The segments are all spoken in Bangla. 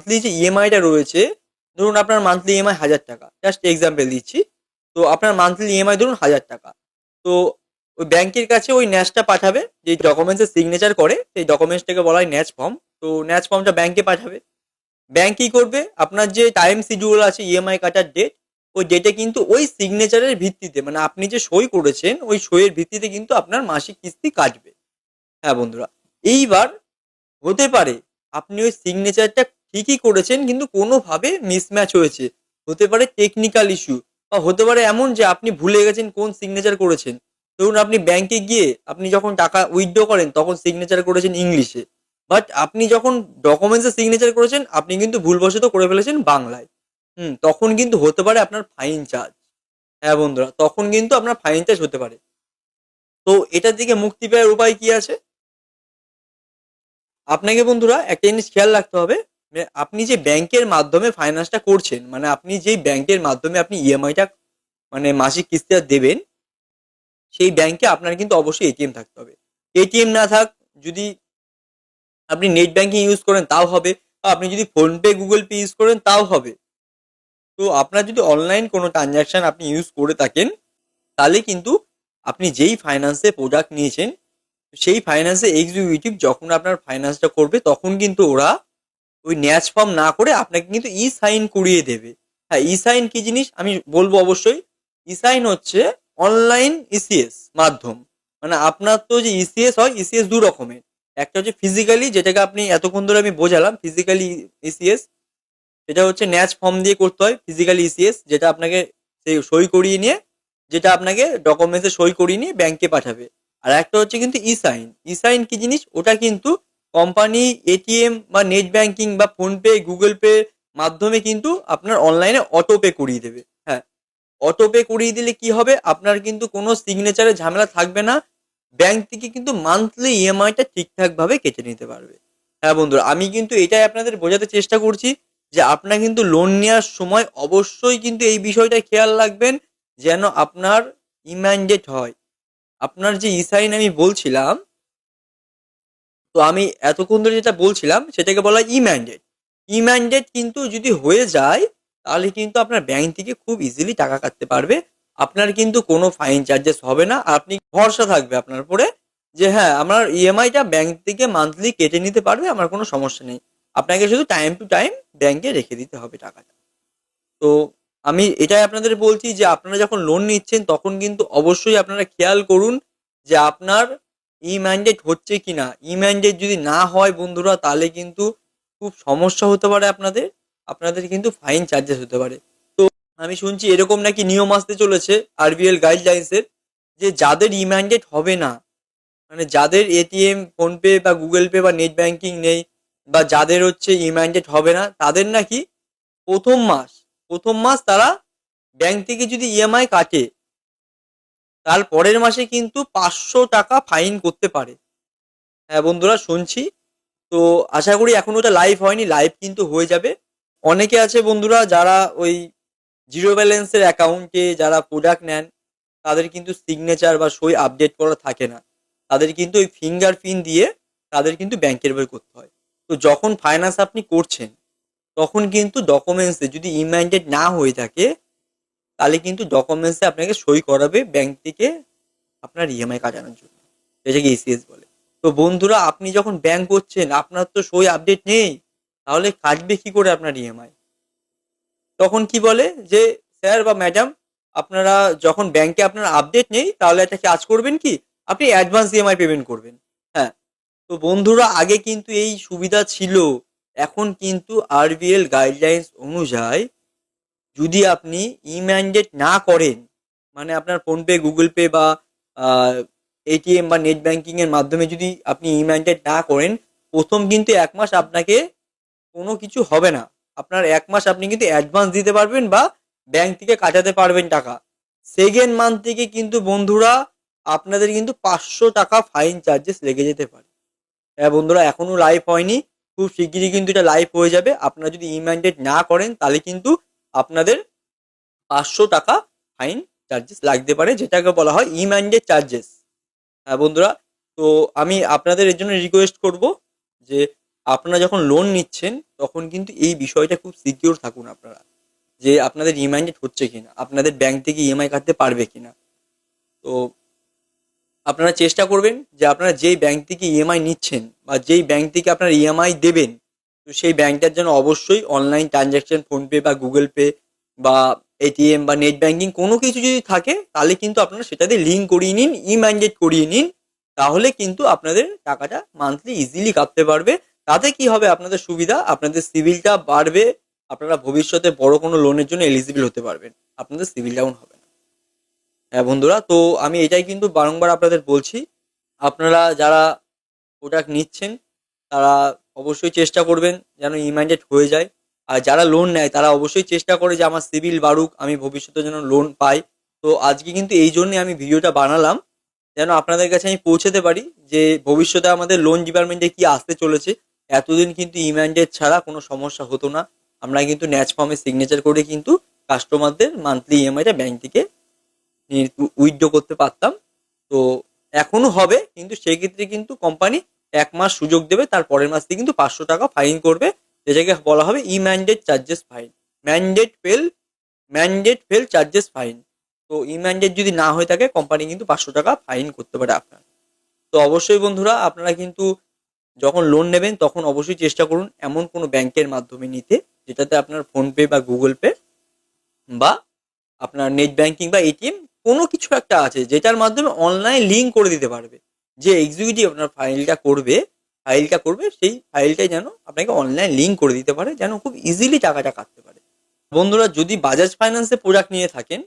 মান্থলি যে ইএমআইটা রয়েছে, ধরুন আপনার মান্থলি ইএমআই হাজার টাকা। জাস্ট এক্সাম্পল দিচ্ছি। তো আপনার মান্থলি ইএমআই ধরুন হাজার টাকা। তো ওই ব্যাংকের কাছে ওই ন্যাচটা পাঠাবে, যে ডকুমেন্টসের সিগনেচার করে, সেই ডকুমেন্টসটাকে বলা হয় ন্যাচ ফর্ম তো ন্যাচ ফর্মটা ব্যাংকে পাঠাবে। ব্যাংক কী করবে? আপনার যে টাইম শিডিউল আছে ইএমআই কাটার ডেট ওই ডেটে কিন্তু ওই সিগনেচারের ভিত্তিতে মানে আপনি যে সই করেছেন, ওই সইয়ের ভিত্তিতে কিন্তু আপনার মাসিক কিস্তি কাটবে। হ্যাঁ বন্ধুরা, এইবার হতে পারে, আপনি ওই সিগনেচারটা ঠিকই করেছেন, কিন্তু কোনোভাবে মিসম্যাচ হয়েছে। হতে পারে টেকনিক্যাল ইস্যু বা হতে পারে এমন যে আপনি ভুলে গেছেন কোন সিগনেচার করেছেন। ধরুন আপনি ব্যাংকে গিয়ে আপনি যখন টাকা উইথড্র করেন, তখন সিগনেচার করেছেন ইংলিশে বাট আপনি যখন ডকুমেন্টসে সিগনেচার করেছেন, আপনি কিন্তু ভুলবশত করে ফেলেছেন বাংলায়। হুম, তখন কিন্তু হতে পারে আপনার ফাইন চার্জ হ্যাঁ বন্ধুরা, তখন কিন্তু আপনার ফাইন চার্জ হতে পারে। তো এটার দিকে মুক্তি পাওয়ার উপায় কি আছে? আপনাকে বন্ধুরা একটা জিনিস খেয়াল রাখতে হবে। আপনি যে ব্যাংকের মাধ্যমে ফাইন্যান্সটা করছেন মানে আপনি যেই ব্যাংকের মাধ্যমে আপনি ইএমআইটা মানে মাসিক কিস্তিটা দেবেন, সেই ব্যাংকে আপনার কিন্তু অবশ্যই এটিএম থাকতে হবে। এটিএম না থাক, যদি আপনি নেট ব্যাংকিং ইউজ করেন, তাও হবে। আপনি যদি ফোনপে গুগল পে ইউজ করেন, তাও হবে। তো আপনার যদি অনলাইন কোনো ট্রানজ্যাকশন আপনি ইউজ করে থাকেন, তাহলে কিন্তু আপনি যেই ফাইন্যান্সে প্রোডাক্ট নিয়েছেন, সেই ফাইন্যান্সে এক্সিকিউটিভ যখন আপনার ফাইন্যান্সটা করবে, তখন কিন্তু ওরা ওই ন্যাচ ফর্ম না করে আপনাকে কিন্তু ই সাইন করিয়ে দেবে। হ্যাঁ ই সাইন কি জিনিস? আমি বলব অবশ্যই ই সাইন হচ্ছে অনলাইন ইসিএস মাধ্যম। মানে আপনার তো যে ইসিএস হয় ইসিএস দু রকমের। একটা হচ্ছে ফিজিক্যালি যেটাকে আপনি এতক্ষণ ধরে আমি বোঝালাম ফিজিক্যালি ইসিএস সেটা হচ্ছে ন্যাচ ফর্ম দিয়ে করতে হয় ফিজিক্যালি ইসিএস যেটা আপনাকে সেই সই করিয়ে নিয়ে, যেটা আপনাকে ডকুমেন্টসে সই করিয়ে নিয়ে ব্যাংকে পাঠাবে। আর একটা হচ্ছে কিন্তু ই সাইন ই সাইন কি জিনিস? ওটা কিন্তু কোম্পানি এটিএম বা নেট ব্যাংকিং বা ফোনপে গুগল পে মাধ্যমে কিন্তু আপনার অনলাইনে অটো পে করিয়ে দেবে। হ্যাঁ অটো পে করিয়ে দিলে কি হবে? আপনার কিন্তু কোনো সিগনেচারে ঝামেলা থাকবে না। ব্যাংক থেকে কিন্তু মান্থলি ইএমআইটা ঠিকঠাকভাবে কেটে নিতে পারবে। হ্যাঁ বন্ধুরা, আমি কিন্তু এটাই আপনাদের বোঝাতে চেষ্টা করছি যে আপনার কিন্তু লোন নেওয়ার সময় অবশ্যই কিন্তু এই বিষয়টা খেয়াল রাখবেন যেন আপনার ইম্যান্ডেট হয়। আপনার যে ইসাইন আমি বলছিলাম তো আমি এতক্ষণ ধরে যেটা বলছিলাম, সেটাকে বলা হয় ই ম্যান্ডেট ই ম্যান্ডেট কিন্তু যদি হয়ে যায়, তাহলে কিন্তু আপনার ব্যাংক থেকে খুব ইজিলি টাকা কাটতে পারবে। আপনার কিন্তু কোনো ফাইন চার্জেস হবে না। আপনি ভরসা থাকবে আপনার উপরে যে হ্যাঁ আমার ইএমআইটা ব্যাংক থেকে মান্থলি কেটে নিতে পারবে, আমার কোনো সমস্যা নেই। আপনাকে শুধু টাইম টু টাইম ব্যাংকে রেখে দিতে হবে টাকাটা। তো আমি এটাই আপনাদের বলছি যে, আপনারা যখন লোন নিচ্ছেন, তখন কিন্তু অবশ্যই আপনারা খেয়াল করুন যে, আপনার ই ম্যান্ডেট হচ্ছে কি না ই ম্যান্ডেট যদি না হয় বন্ধুরা, তাহলে কিন্তু খুব সমস্যা হতে পারে আপনাদের। আপনাদের কিন্তু ফাইন চার্জেস হতে পারে। তো আমি শুনছি এরকম নাকি নিয়ম আসতে চলেছে আরবিএল গাইডলাইন্সের যে যাদের ই ম্যান্ডেট হবে না মানে যাদের এটিএম ফোনপে বা গুগল পে বা নেট ব্যাংকিং নেই, বা যাদের হচ্ছে ই ম্যান্ডেট হবে না, তাদের নাকি প্রথম মাস প্রথম মাস তারা ব্যাংক থেকে যদি ইএমআই কাটে তার পরের মাসে কিন্তু পাঁচশো টাকা ফাইন করতে পারে। হ্যাঁ বন্ধুরা, শুনছি। তো আশা করি এখন ওটা লাইভ হয়নি লাইভ কিন্তু হয়ে যাবে। অনেকে আছে বন্ধুরা যারা ওই জিরো ব্যালেন্সের অ্যাকাউন্টে যারা প্রোডাক্ট নেন, তাদের কিন্তু সিগনেচার বা সই আপডেট করা থাকে না। তাদের কিন্তু ওই ফিঙ্গার প্রিন্ট দিয়ে তাদের কিন্তু ব্যাংকের বই করতে হয়। তো যখন ফাইন্যান্স আপনি করছেন, তখন কিন্তু ডকুমেন্টসে যদি ইমাইন্ডেড না হয়ে থাকে তাহলে কিন্তু ডকুমেন্টসে আপনাকে সই করাবে ব্যাংক থেকে আপনার ইএমআই কাটানোর জন্য। যেটাকে ইসিএস বলে। তো বন্ধুরা, আপনি যখন ব্যাংক করছেন, আপনার তো সই আপডেট নেই, তাহলে কাটবে কি করে আপনার ইএমআই তখন কি বলে যে, স্যার বা ম্যাডাম আপনারা যখন ব্যাংকে আপনার আপডেট নেই, তাহলে একটা কাজ করবেন কি? আপনি অ্যাডভান্স ইএমআই পেমেন্ট করবেন। হ্যাঁ। তো বন্ধুরা, আগে কিন্তু এই সুবিধা ছিল। এখন কিন্তু আরবিএল গাইডলাইন্স অনুযায়ী যদি আপনি ইম্যান্ডেট না করেন মানে আপনার ফোনপে, গুগল পে বা এটিএম বা নেট ব্যাংকিং এর মাধ্যমে যদি আপনি ইম্যান্ডেট না করেন, প্রথম কিন্তু এক মাস আপনাকে কোনো কিছু হবে না। আপনার এক মাস আপনি কিন্তু অ্যাডভান্স দিতে পারবেন বা ব্যাংক থেকে কাটাতে পারবেন টাকা। সেকেন্ড মান্থ থেকে কিন্তু বন্ধুরা, আপনাদের কিন্তু পাঁচশো টাকা ফাইন চার্জেস লেগে যেতে পারে। হ্যাঁ বন্ধুরা এখনও লাইভ হয়নি। খুব শিগগিরই কিন্তু এটা লাইভ হয়ে যাবে। আপনারা যদি ইম্যান্ডেট না করেন, তাহলে কিন্তু আপনাদের পাঁচশো টাকা ফাইন চার্জেস লাগতে পারে, যেটাকে বলা হয় ইম্যান্ডেট চার্জেস হ্যাঁ বন্ধুরা, তো আমি আপনাদের এর জন্য রিকোয়েস্ট করব যে আপনারা যখন লোন নিচ্ছেন, তখন কিন্তু এই বিষয়টা খুব সিকিউর থাকুন আপনারা, যে আপনাদের রিমাইন্ডেড হচ্ছে কিনা, আপনাদের ব্যাংক থেকে ইএমআই কাটতে পারবে কিনা। তো আপনারা চেষ্টা করবেন যে আপনারা যেই ব্যাংক থেকে ইএমআই নিচ্ছেন বা যেই ব্যাংক থেকে আপনারা ইএমআই দেবেন তো সেই ব্যাংকটার জন্য অবশ্যই অনলাইন ট্রানজ্যাকশন ফোনপে বা গুগল পে বা এটিএম বা নেট ব্যাংকিং কোনো কিছু যদি থাকে, তাহলে কিন্তু আপনারা সেটাতে লিঙ্ক করিয়ে নিন ইমাইন্ডেড করিয়ে নিন, তাহলে কিন্তু আপনাদের টাকাটা মান্থলি ইজিলি কাটতে পারবে। তাতে কি হবে আপনাদের সুবিধা? আপনাদের সিভিলটা বাড়বে, আপনারা ভবিষ্যতে বড় কোনো লোনের জন্য এলিজিবল হতে পারবেন। আপনাদের সিভিল ডাউন হবে না। হ্যাঁ বন্ধুরা, তো আমি এটাই কিন্তু বারংবার আপনাদের বলছি, আপনারা যারা প্রোডাক্ট নিচ্ছেন, তারা অবশ্যই চেষ্টা করবেন যেন ইমাইন্ডেড হয়ে যায়। আর যারা লোন নেয়, তারা অবশ্যই চেষ্টা করে যে আমার সিভিল বাড়ুক, আমি ভবিষ্যতে যেন লোন পাই। তো আজকে কিন্তু এই জন্যে আমি ভিডিওটা বানালাম, যেন আপনাদের কাছে আমি পৌঁছাতে পারি যে ভবিষ্যতে আমাদের লোন ডিপার্টমেন্টে কি আসতে চলেছে। এতদিন কিন্তু ইমাইন্ডেড ছাড়া কোনো সমস্যা হতো না। আমরা কিন্তু ন্যাচ ফর্মে সিগনেচার করে কিন্তু কাস্টমারদের মান্থলি ইএমআইটা ব্যাংক থেকে উইথড্র করতে পারতাম। তো এখনও হবে, কিন্তু সেক্ষেত্রে কিন্তু কোম্পানি এক মাস সুযোগ দেবে, তার পরের মাস থেকে কিন্তু পাঁচশো টাকা ফাইন করবে, যেটাকে বলা হবে e mandate charges fine mandate fail mandate fail charges fine তো ই ম্যান্ডেট যদি না হয়ে থাকে কোম্পানি কিন্তু পাঁচশো টাকা ফাইন করতে পারে আপনার। তো অবশ্যই বন্ধুরা, আপনারা কিন্তু যখন লোন নেবেন, তখন অবশ্যই চেষ্টা করুন এমন কোনো ব্যাংকের মাধ্যমে নিতে, যেটাতে আপনার ফোনপে বা গুগল পে বা আপনার নেট ব্যাংকিং বা এটিএম কোনো কিছু একটা আছে, যেটার মাধ্যমে অনলাইন লিঙ্ক করে দিতে পারবে। যে এক্সিকিউটিভ আপনার ফাইলটা করবে ফাইলটা করবে, সেই ফাইলটাই যেন আপনাকে অনলাইন লিঙ্ক করে দিতে পারে, যেন খুব ইজিলি টাকাটা কাটতে পারে। বন্ধুরা, যদি বাজাজ ফাইন্যান্সে প্রোডাক্ট নিয়ে থাকেন,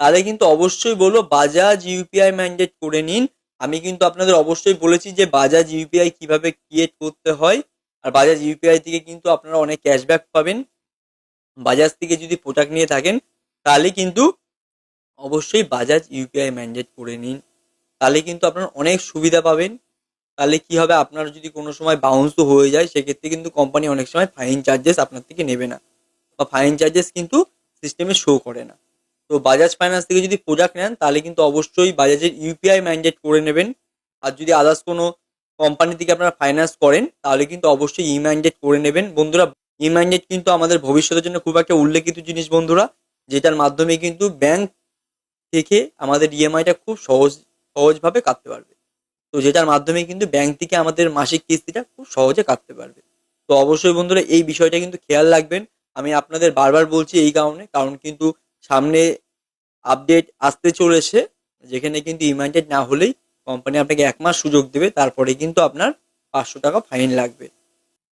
তাহলে কিন্তু অবশ্যই বলব বাজাজ ইউপিআই ম্যান্ডেট করে নিন। আমি কিন্তু আপনাদের অবশ্যই বলেছি যে বাজাজ ইউপিআই কীভাবে ক্রিয়েট করতে হয়, আর বাজাজ ইউপিআই থেকে কিন্তু আপনারা অনেক ক্যাশব্যাক পাবেন। বাজাজ থেকে যদি প্রোডাক্ট নিয়ে থাকেন, তাহলে কিন্তু অবশ্যই বাজাজ ইউপিআই ম্যান্ডেট করে নিন। তাহলে কিন্তু আপনারা অনেক সুবিধা পাবেন। তাহলে কি হবে? আপনার যদি কোনো সময় বাউন্সও হয়ে যায়, সেক্ষেত্রে কিন্তু কোম্পানি অনেক সময় ফাইন চার্জেস আপনার থেকে নেবে না। বা ফাইন চার্জেস কিন্তু সিস্টেমে শো করে না। তো বাজাজ ফাইন্যান্স থেকে যদি প্রোডাক্ট নেন, তাহলে কিন্তু অবশ্যই বাজাজের ইউপিআই ম্যান্ডেট করে নেবেন। আর যদি আদার্স কোনো কোম্পানি থেকে আপনারা ফাইন্যান্স করেন, তাহলে কিন্তু অবশ্যই ই ম্যান্ডেট করে নেবেন। বন্ধুরা ই ম্যান্ডেট কিন্তু আমাদের ভবিষ্যতের জন্য খুব একটা উল্লেখিত জিনিস বন্ধুরা, যেটার মাধ্যমে কিন্তু ব্যাংক থেকে আমাদের ইএমআইটা খুব সহজ সহজভাবে কাটতে পারবে। তো যেটার মাধ্যমে কিন্তু ব্যাংক থেকে আমাদের মাসিক কিস্তিটা খুব সহজে কাটতে পারবে। তো অবশ্যই বন্ধুরা, এই বিষয়টা কিন্তু খেয়াল রাখবেন। আমি আপনাদের বারবার বলছি এই কারণে, কারণ কিন্তু সামনে আপডেট আসতে চলেছে, যেখানে কিন্তু ইমাইন্টেড না হলেই কোম্পানি আপনাকে এক মাস সুযোগ দেবে, তারপরে কিন্তু আপনার পাঁচশো টাকা ফাইন লাগবে।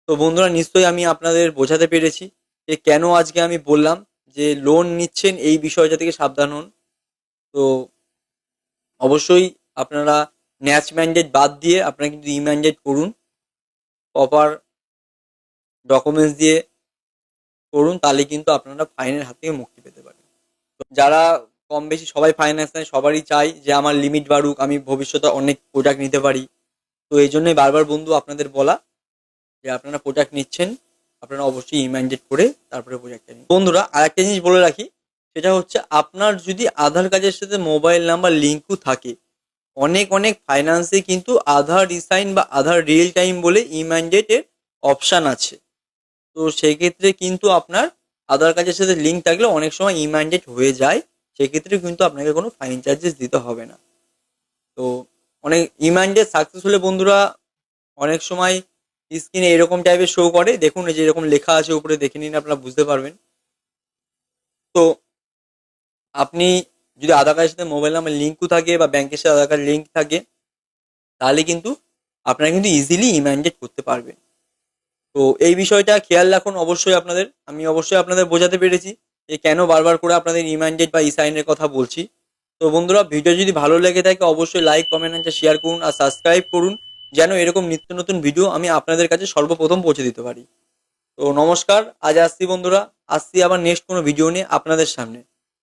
তো বন্ধুরা, নিশ্চয়ই আমি আপনাদের বোঝাতে পেরেছি যে কেন আজকে আমি বললাম যে লোন নিচ্ছেন এই বিষয়টা থেকে সাবধান হন। তো অবশ্যই আপনারা ন্যাচ ম্যান্ডেট বাদ দিয়ে আপনারা কিন্তু ই ম্যান্ডেট করুন প্রপার ডকুমেন্টস দিয়ে করুন, তাহলে কিন্তু আপনারা ফাইনের হাত থেকে মুক্তি পেতে পারেন যারা কম বেশি সবাই ফাইন্যান্স নেয়, সবারই চাই যে আমার লিমিট বাড়ুক, আমি ভবিষ্যতে অনেক প্রোডাক্ট নিতে পারি। তো এই জন্যই বারবার বন্ধু আপনাদের বলা যে আপনারা প্রোডাক্ট নিচ্ছেন, আপনারা অবশ্যই ইমাইন্ডেড করে তারপরে প্রোডাক্টটা নিন। বন্ধুরা, আরেকটা জিনিস বলে রাখি সেটা হচ্ছে আপনার যদি আধার কার্ডের সাথে মোবাইল নাম্বার লিঙ্কও থাকে, অনেক অনেক ফাইন্যান্সে কিন্তু আধার রিসাইন বা আধার রিয়েল টাইম বলে ইমাইন্ডেটের অপশান আছে। তো সেক্ষেত্রে কিন্তু আপনার আধার কার্ডের সাথে লিঙ্ক থাকলে অনেক সময় ইমাইন্ডেড হয়ে যায়, সেক্ষেত্রে কিন্তু আপনাকে কোনো ফাইন চার্জেস দিতে হবে না। তো অনেক ইমাইন্ডেড সাকসেস হলে বন্ধুরা অনেক সময় স্ক্রিনে এরকম টাইপের শো করে, দেখুন এই যে এরকম লেখা আছে উপরে দেখে নিন, আপনারা বুঝতে পারবেন। তো আপনি যদি আধার কার্ডের সাথে মোবাইল নাম্বার লিঙ্কও থাকে বা ব্যাংকের সাথে আধার কার্ড লিঙ্ক থাকে, তাহলে কিন্তু আপনারা কিন্তু ইজিলি ইমাইন্ডেড করতে পারবেন। তো এই বিষয়টা খেয়াল রাখুন অবশ্যই আপনাদের। আমি অবশ্যই আপনাদের বোঝাতে পেরেছি যে কেন বারবার করে আপনাদের রিমাইন্ডেড বা ইসাইনের কথা বলছি। তো বন্ধুরা ভিডিও যদি ভালো লেগে থাকে, অবশ্যই লাইক কমেন্ট অ্যান্ড শেয়ার করুন আর সাবস্ক্রাইব করুন, যেন এরকম নিত্য নতুন ভিডিও আমি আপনাদের কাছে সর্বপ্রথম পৌঁছে দিতে পারি। তো নমস্কার, আজ আসছি বন্ধুরা। আসছি আবার নেক্সট কোনো ভিডিও নিয়ে আপনাদের সামনে।